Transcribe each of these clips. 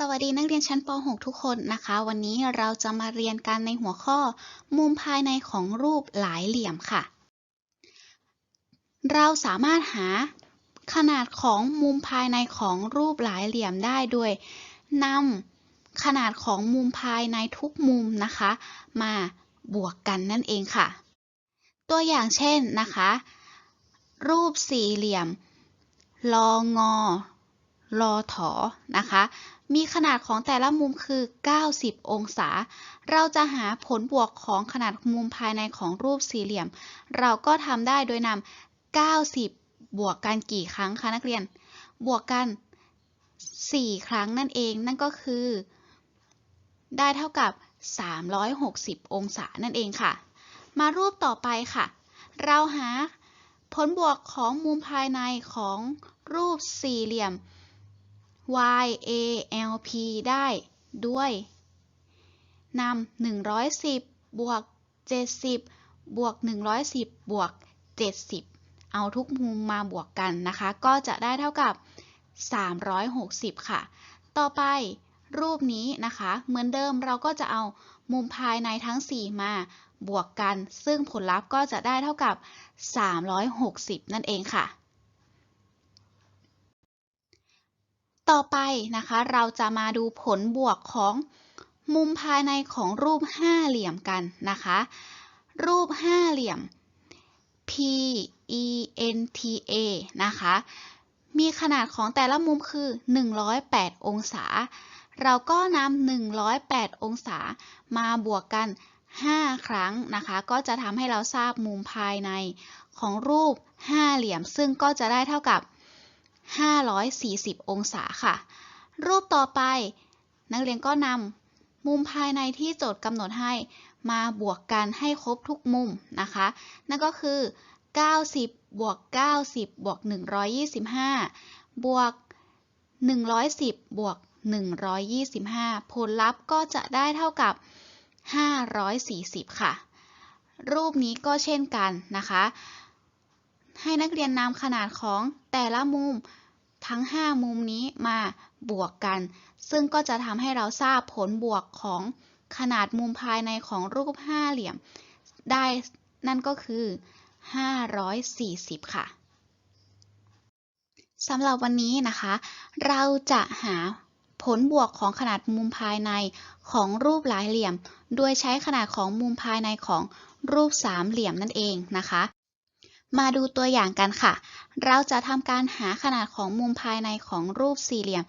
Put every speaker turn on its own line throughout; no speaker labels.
สวัสดีนักเรียนชั้นป .6 ทุกคนนะคะ วันนี้เราจะมาเรียนกันในหัวข้อ มุมภายในของรูปหลายเหลี่ยมค่ะ เราสามารถหาขนาดของมุมภายในของรูปหลายเหลี่ยมได้โดยนำขนาดของมุมภายในทุกมุมนะคะ มาบวกกันนั่นเองค่ะ ตัวอย่างเช่นนะคะ รูปสี่เหลี่ยมลองงอ ลอถอนะคะ มีขนาดของแต่ละมุมคือ 90 องศา เราจะหาผลบวกของขนาดมุมภายในของรูปสี่เหลี่ยม เราก็ทำได้โดยนำ 90 บวกกันกี่ครั้งคะนักเรียน บวกกัน 4 ครั้งนั่นเอง นั่นก็คือ ได้เท่ากับ 360 องศานั่นเองค่ะ มารูปต่อไปค่ะ เราหาผลบวกของมุมภายในของรูปสี่เหลี่ยม YALP ได้ด้วยนำ110 บวก 70 บวก 110 บวก 70 เอาทุกมุมมาบวกกันนะคะ ก็จะได้เท่ากับ 360 ค่ะ ต่อไปรูปนี้นะคะ เหมือนเดิมเราก็จะเอามุมภายในทั้ง 4 มาบวกกัน ซึ่งผลลัพธ์ก็จะได้เท่ากับ 360 นั่นเองค่ะ ต่อไปนะคะ เราจะมาดูผลบวกของมุมภายในของรูปห้าเหลี่ยมกันนะคะ รูปห้าเหลี่ยม P E N T A นะคะ มีขนาดของแต่ละมุมคือ 108 องศา เราก็นำ108 องศามาบวกกัน 5 ครั้งนะคะ ก็จะทำให้เราทราบมุมภายในของรูปห้าเหลี่ยม ซึ่งก็จะได้เท่ากับ 540 องศาค่ะ รูปต่อไป นักเรียนก็นำมุมภายในที่โจทย์กำหนดให้มาบวกกันให้ครบทุกมุมนะคะ นั่นก็คือ 90 บวก 90 บวก 125 บวก 110 บวก 125 ผลลัพธ์ก็จะได้เท่ากับ 540 ค่ะ รูปนี้ก็เช่นกันนะคะ ให้นักเรียนนำขนาดของแต่ละมุมทั้ง 5 มุมนี้มาบวกกัน ซึ่งก็จะทำให้เราทราบผลบวกของขนาดมุมภายในของรูปห้าเหลี่ยม ได้นั่นก็คือ 540 ค่ะสำหรับวันนี้นะคะ เราจะหาผลบวกของขนาดมุมภายในของรูปหลายเหลี่ยม โดยใช้ขนาดของมุมภายในของรูปสามเหลี่ยมนั่นเองนะคะ มาดูตัวอย่างกันค่ะ เราจะทำการหาขนาดของมุมภายในของรูปสี่เหลี่ยม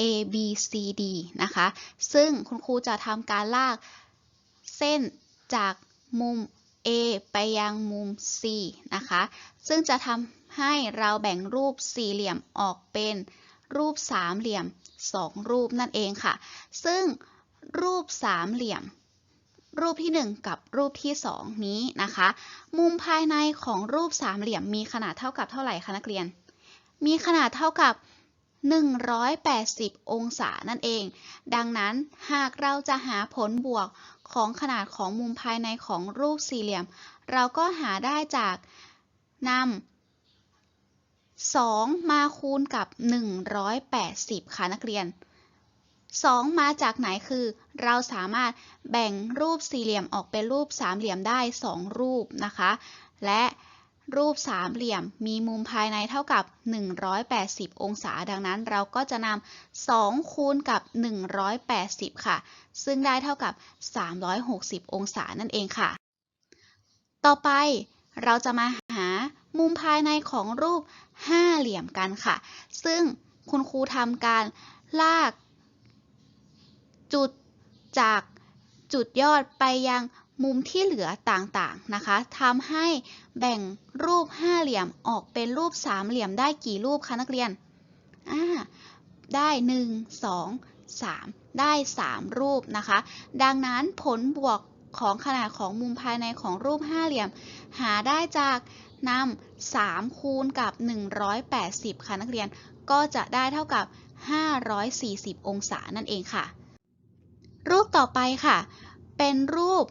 A B C D นะคะ ซึ่งคุณครูจะทำการลากเส้นจากมุม A ไปยังมุม C นะคะ ซึ่งจะทำให้เราแบ่งรูปสี่เหลี่ยมออกเป็นรูปสามเหลี่ยม2รูปนั่นเองค่ะ ซึ่งรูปสามเหลี่ยม รูปที่ 1 กับรูปที่ 2 นี้นะคะ มุมภายในของรูปสามเหลี่ยมมีขนาดเท่ากับเท่าไหร่คะนักเรียน มีขนาดเท่ากับ 180 องศานั่นเอง ดังนั้นหากเราจะหาผลบวกของขนาดของมุมภายในของรูปสี่เหลี่ยม เราก็หาได้จากนำ2 มาคูณกับ 180 ค่ะนักเรียน 2 มาจากไหนคือ เราสามารถแบ่งรูปสี่เหลี่ยมออกเป็นรูปสามเหลี่ยมได้ 2 รูปนะคะ และรูปสามเหลี่ยมมีมุมภายในเท่ากับ 180 องศา ดังนั้นเราก็จะนำ2คูณกับ 180 ค่ะ ซึ่งได้เท่ากับ 360 องศานั่นเองค่ะ ต่อไปเราจะมาหามุมภายในของรูปห้าเหลี่ยมกันค่ะ ซึ่งคุณครูทำการลาก จุดจากจุดยอดไปยังมุมที่เหลือต่างๆนะคะทำให้แบ่งรูปห้าเหลี่ยมออกเป็นรูปสามเหลี่ยมได้กี่รูปคะนักเรียนอ่าได้1 2 3ได้3รูปนะคะ ดังนั้นผลบวกของขนาดของมุมภายในของรูปห้าเหลี่ยม หาได้จากนำ3คูณกับ 180 ค่ะนักเรียนก็จะได้เท่ากับ 540 องศานั่นเองค่ะ รูปต่อไปค่ะ เป็นรูป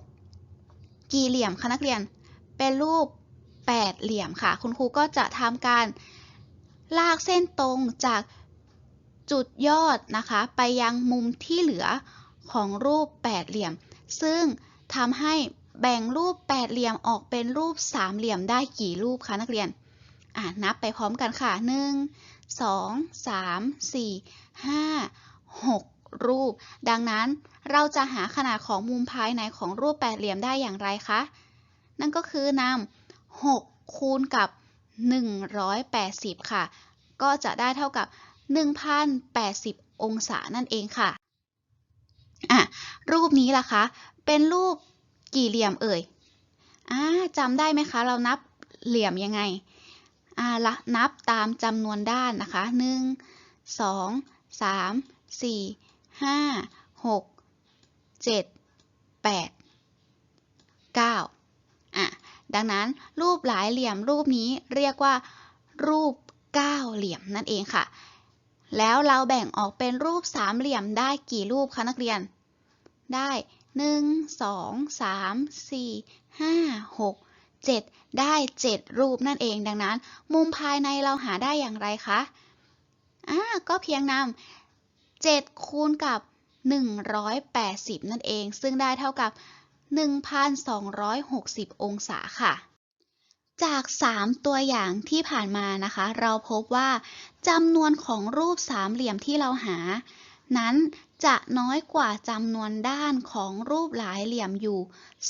กี่เหลี่ยมคะนักเรียน เป็นรูป8เหลี่ยมค่ะ คุณครูก็จะทำการลากเส้นตรงจากจุดยอดนะคะ ไปยังมุมที่เหลือของรูปแปดเหลี่ยม ซึ่งทำให้แบ่งรูปแปดเหลี่ยมออกเป็นรูปสามเหลี่ยมได้กี่รูปคะนักเรียน อ่านับไปพร้อมกันค่ะหนึ่งสองสามสี่ห้าหก รูป ดังนั้นเราจะหาขนาดของมุมภายในของรูปแปดเหลี่ยมได้อย่างไรคะ นั่นก็คือนำ6คูณกับ 180 ค่ะ ก็จะได้เท่ากับ 1,080 องศานั่นเองค่ะอะรูปนี้ล่ะคะ เป็นรูปกี่เหลี่ยมเอ่ยอ่าจำได้ไหมคะ เรานับเหลี่ยมยังไงอ่าละนับตามจำนวนด้านนะคะ 1 2 3 4 5 6 7 8 9อะ ดังนั้นรูปหลายเหลี่ยมรูปนี้เรียกว่า รูปเก้าเหลี่ยมนั่นเองค่ะ แล้วเราแบ่งออกเป็นรูปสามเหลี่ยมได้กี่รูปคะนักเรียน ได้1 2 3 4 5 6 7ได้ 7 รูปนั่นเองดังนั้น มุมภายในเราหาได้อย่างไรคะอ่าก็เพียงนำ 7 คูณกับ 180 นั่นเอง ซึ่งได้เท่ากับ 1,260 องศาค่ะ จาก 3 ตัวอย่างที่ผ่านมานะคะ เราพบว่าจำนวนของรูปสามเหลี่ยมที่เราหา นั้นจะน้อยกว่าจำนวนด้านของรูปหลายเหลี่ยมอยู่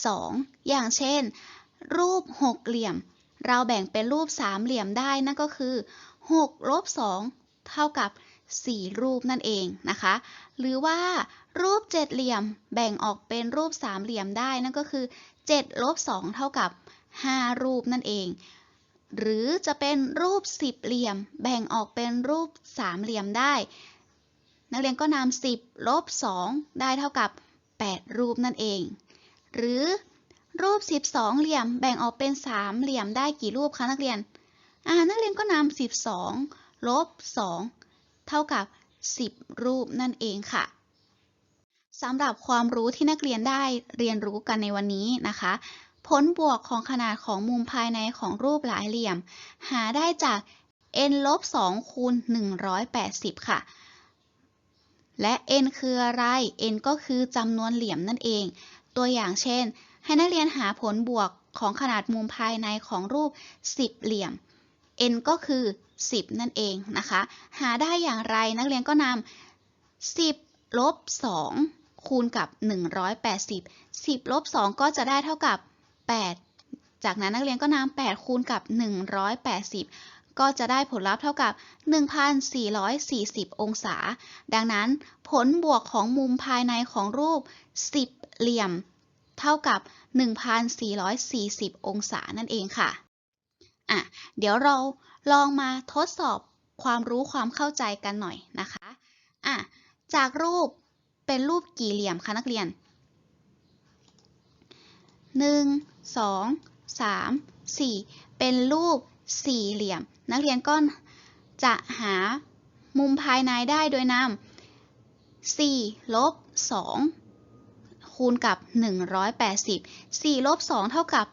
2 อย่างเช่น รูปหกเหลี่ยม เราแบ่งเป็นรูปสามเหลี่ยมได้นั่นก็คือ6ลบ2เท่ากับ 4 รูปนั่นเองนะคะ หรือว่ารูปเจ็ดเหลี่ยมแบ่งออกเป็นรูปสามเหลี่ยมได้นั่นก็คือ7ลบ2เท่ากับ 5 รูปนั่นเอง หรือจะเป็นรูปสิบเหลี่ยม แบ่งออกเป็นรูปสามเหลี่ยมได้ นักเรียนก็นำ10ลบ2ได้เท่ากับ 8 รูปนั่นเอง หรือรูป 12 เหลี่ยม แบ่งออกเป็นสามเหลี่ยมได้กี่รูปคะนักเรียน อ่า นักเรียนก็นำ12ลบ2 เท่ากับ 10 รูปนั่นเองค่ะสำหรับความรู้ที่นักเรียนได้เรียนรู้กันในวันนี้นะคะ ผลบวกของขนาดของมุมภายในของรูปหลายเหลี่ยม หาได้จาก n ลบ2คูณ180 ค่ะ และ n คืออะไร n ก็คือจำนวนเหลี่ยมนั่นเอง ตัวอย่างเช่น ให้นักเรียนหาผลบวกของขนาดมุมภายในของรูป 10 เหลี่ยม n ก็คือ10 นั่นเองนะคะ หาได้อย่างไรนักเรียนก็นำ10ลบ2คูณกับ 180 10ลบ2ก็จะได้เท่ากับ 8 จากนั้นนักเรียนก็นำ8คูณกับ 180 ก็จะได้ผลลัพธ์เท่ากับ 1,440 องศา ดังนั้นผลบวกของมุมภายในของรูป 10 เหลี่ยม เท่ากับ 1,440 องศานั่นเองค่ะอะ เดี๋ยวเรา ลองมาทดสอบความรู้ความเข้าใจกันหน่อยนะคะอะจากรูปเป็นรูปกี่เหลี่ยมคะนักเรียน 1 2 3 4 เป็นรูปสี่เหลี่ยม นักเรียนก็จะหามุมภายในได้โดยนำ4ลบ2คูณกับ 180 4ลบ2เท่ากับ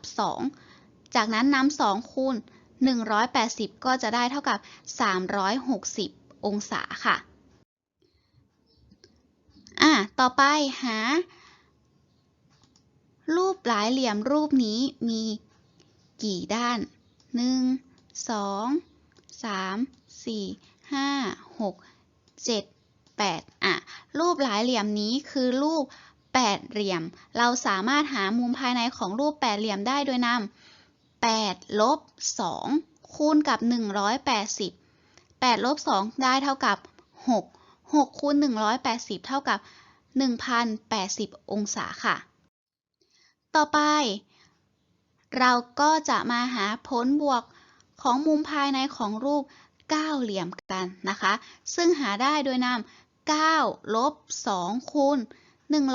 2 จากนั้นนำ2คูณ 180 ก็จะได้เท่ากับ 360 องศาค่ะ อะ ต่อไปหา รูปหลายเหลี่ยมรูปนี้มีกี่ด้าน 1 2 3 4 5 6 7 8อะ รูปหลายเหลี่ยมนี้คือรูปแปดเหลี่ยม เราสามารถหามุมภายในของรูปแปดเหลี่ยมได้โดยนำ 8ลบ2คูณกับ 180 8ลบ2ได้เท่ากับ 6 6คูณ180 เท่ากับ 1,080 องศาค่ะ ต่อไป เราก็จะมาหาผลบวกของมุมภายในของรูป 9 เหลี่ยมกันนะคะ ซึ่งหาได้โดยนำ9ลบ2คูณ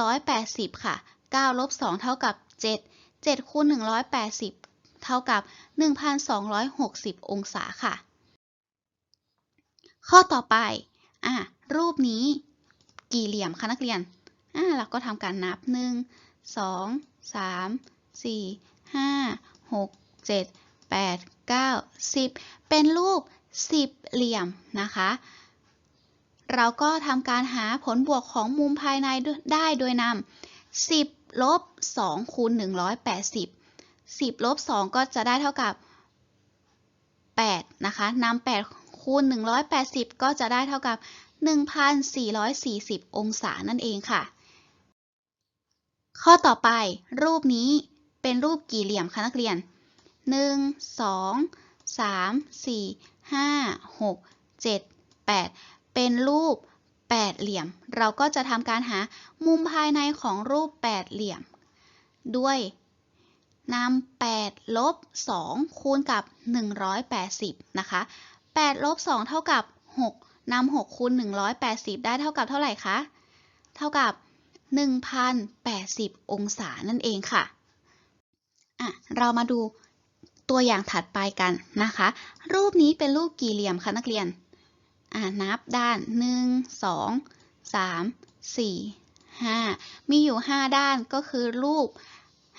180 ค่ะ9ลบ2เท่ากับ 7 7คูณ180 เท่ากับ 1,260 องศาค่ะ ข้อต่อไปอะรูปนี้กี่เหลี่ยมคะนักเรียนอะเราก็ทำการนับ 1 2 3 4 5 6 7 8 9 10 เป็นรูป 10 เหลี่ยมนะคะ เราก็ทำการหาผลบวกของมุมภายในได้โดยนำ10 ลบ 2 คูณ 180 10ลบ2ก็จะได้เท่ากับ 8 นะคะนำ8คูณ 180 ก็จะได้เท่ากับ 1,440 องศานั่นเองค่ะ ข้อต่อไปรูปนี้เป็นรูปกี่เหลี่ยมคะนักเรียน 1 2 3 4 5 6 7 8 เป็นรูปแปดเหลี่ยม เราก็จะทำการหามุมภายในของรูปแปดเหลี่ยม ด้วย นำ8ลบ2คูณกับ 180 นะคะ8ลบ2เท่ากับ 6นำ6คูณ180 ได้เท่ากับเท่าไหร่คะ เท่ากับ 1,080 องศานั่นเองค่ะอะ เรามาดูตัวอย่างถัดไปกันนะคะ รูปนี้เป็นรูปกี่เหลี่ยมคะนักเรียน อ่านับด้าน 1 2 3 4 5 มีอยู่ 5 ด้านก็คือรูป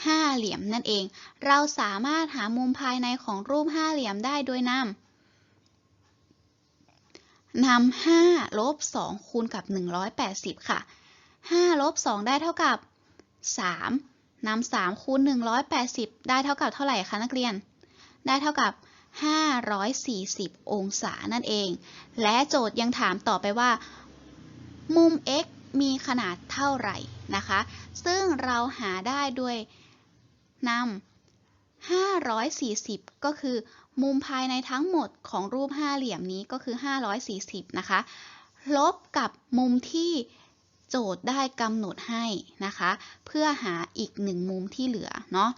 ห้าเหลี่ยมนั่นเอง เราสามารถหามุมภายในของรูปห้าเหลี่ยมได้โดยนำนำห้าลบสองคูณกับ 180 ค่ะ5ลบ2ได้เท่ากับ 3นำ3คูณ 180 ได้เท่ากับเท่าไหร่คะนักเรียน ได้เท่ากับ 540 องศานั่นเอง และโจทย์ยังถามต่อไปว่า มุม x มีขนาดเท่าไหร่นะคะ ซึ่งเราหาได้ด้วย นำ540 ก็คือ มุมภายในทั้งหมดของรูปห้าเหลี่ยมนี้ก็คือ 540 นะคะ ลบกับมุมที่โจทย์ได้กำหนดให้นะคะ เพื่อหาอีกหนึ่งมุมที่เหลือเนาะ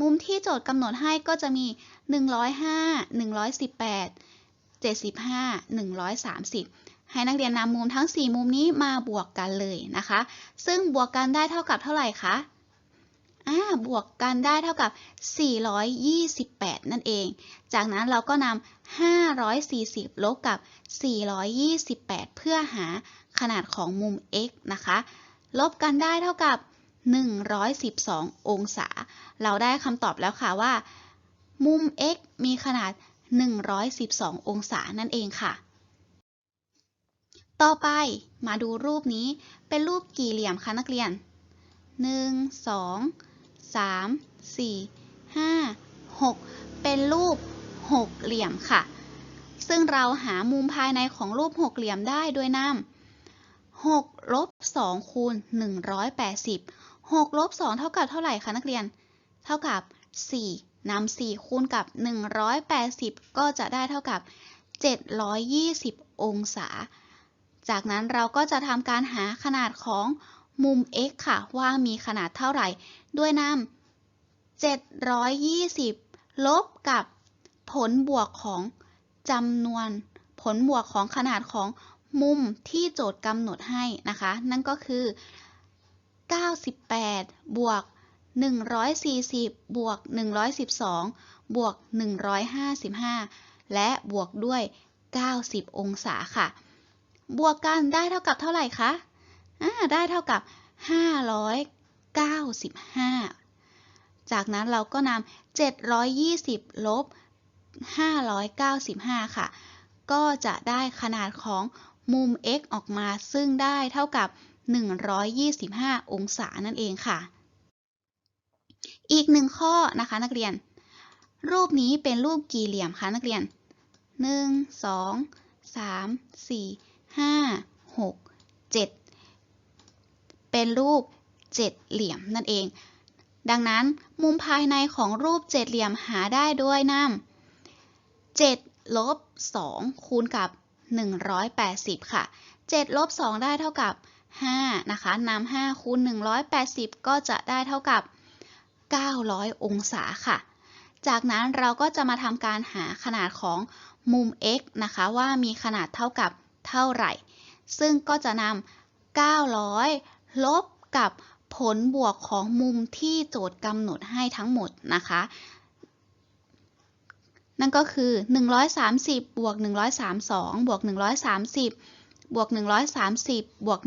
มุมที่โจทย์กำหนดให้ก็จะมี 105 118 75 130 ให้นักเรียนนำมุมทั้ง 4 มุมนี้มาบวกกันเลยนะคะ ซึ่งบวกกันได้เท่ากับเท่าไหร่คะ อ่าบวกกันได้เท่ากับ 428 นั่นเอง จากนั้นเราก็นำ540 ลบกับ 428 เพื่อหาขนาดของมุม x นะคะ ลบกันได้เท่ากับ 112 องศา เราได้คำตอบแล้วค่ะว่า มุม x มีขนาด 112 องศานั่นเองค่ะ ต่อไปมาดูรูปนี้เป็นรูปกี่เหลี่ยมคะนักเรียน 1 2 3 4 5 6 เป็นรูปหกเหลี่ยมค่ะ ซึ่งเราหามุมภายในของรูปหกเหลี่ยมได้โดยนำ6ลบ2คูณ180 6ลบ2เท่ากับเท่าไหร่คะนักเรียน เท่ากับ 4นำ4คูณกับ 180 ก็จะได้เท่ากับ 720 องศา จากนั้นเราก็จะทำการหาขนาดของ มุม x ค่ะ ว่ามีขนาดเท่าไหร่ ด้วยนำ720 ลบกับผลบวกของจำนวน ผลบวกของขนาดของมุมที่โจทย์กำหนดให้นะคะ นั่นก็คือ 98 บวก 140 บวก 112 บวก 155 และบวกด้วย 90 องศาค่ะ บวกกันได้เท่ากับเท่าไหร่คะ ได้เท่ากับ 595 จากนั้นเราก็นำ720 ลบ 595 ค่ะ ก็จะได้ขนาดของมุม x ออกมาซึ่งได้เท่ากับ 125 องศานั่นเองค่ะ อีกหนึ่งข้อนะคะนักเรียน รูปนี้เป็นรูปกี่เหลี่ยมคะนักเรียน 1 2 3 4 5 6 7 เป็นรูปเจ็ดเหลี่ยมนั่นเอง ดังนั้นมุมภายในของรูปเจ็ดเหลี่ยมหาได้ด้วยนำ7ลบ2คูณกับ 180 ค่ะ7ลบ2ได้เท่ากับ 5 นะคะนำ5คูณ 180 ก็จะได้เท่ากับ 900 องศาค่ะ จากนั้นเราก็จะมาทำการหาขนาดของมุม x นะคะว่ามีขนาดเท่ากับเท่าไหร่ ซึ่งก็จะนำ900 ลบกับผลบวกของมุมที่โจทย์กำหนดให้ทั้งหมดนะคะ นั่นก็คือ 130 บวก 132 บวก 130 บวก 130 บวก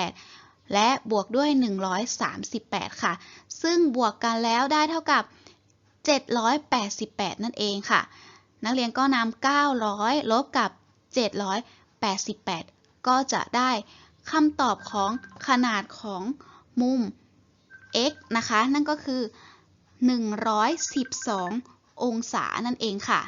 128 และบวกด้วย 138 ค่ะ ซึ่งบวกกันแล้วได้เท่ากับ 788 นั่นเองค่ะ นักเรียนก็นำ900 ลบกับ 788 ก็จะได้ คำตอบของขนาดของมุม x นะคะ นั่นก็คือ 112 องศานั่นเองค่ะ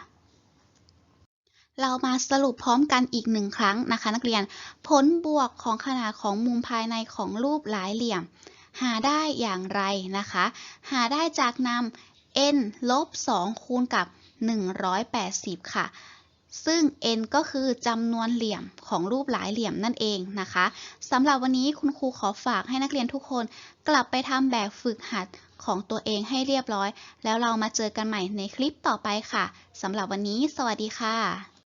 เรามาสรุปพร้อมกันอีกหนึ่งครั้งนะคะ นักเรียน ผลบวกของขนาดของมุมภายในของรูปหลายเหลี่ยม หาได้อย่างไรนะคะ หาได้จากนำ n ลบ2คูณกับ 180 ค่ะ ซึ่ง n ก็คือจำนวนเหลี่ยมของรูปหลายเหลี่ยมนั่นเองนะคะสำหรับวันนี้คุณครูขอฝากให้นักเรียนทุกคน กลับไปทำแบบฝึกหัดของตัวเองให้เรียบร้อย แล้วเรามาเจอกันใหม่ในคลิปต่อไปค่ะสำหรับวันนี้ สวัสดีค่ะ